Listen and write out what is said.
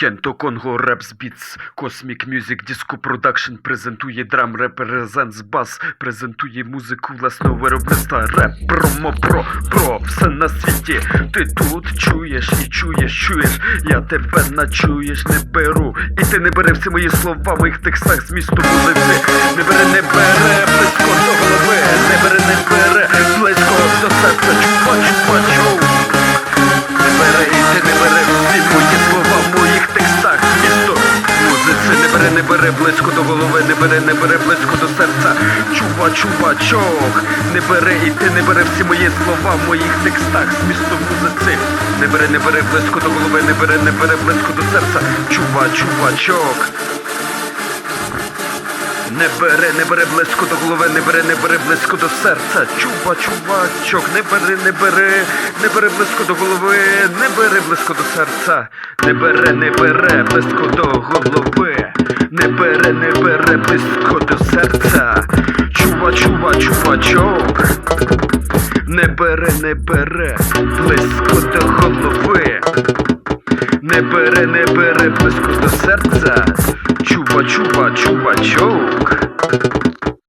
Кенто Конго Репс Біц, Космік Мюзик, Диско Продакшн презентує драм Репрезентс Бас, презентує музику власного виробництва Реп, промо, про, про, все на світі. Ти тут чуєш і чуєш, чуєш, я тебе начуєш, не беру. І ти не бери всі мої слова, в моїх текстах змісту музиці. Не бери, не бере, близько до голови, не бери, не бере, близько до серця, чупа, чупа, чоу. Не бере, близько до голови, не бере, не бере близько до серця. Чува, чувачок, не бере і ти не бере всі мої слова в моїх текстах змісту музиці. Не бере, не бере близько до голови, не бере, не бере близько до серця. Чува, чувачок. Не бере, не бере близько до голови, не бере, не бере близько до серця. Чува, чувачок, не бери, не бери, не бере близько до голови, не бери близько до серця. Не бере, не бере близько до голови, бере, близько до серця. Чува, чува, чувачок. Не бере, не бере близько до голови. Не бере, не бере близько до серця.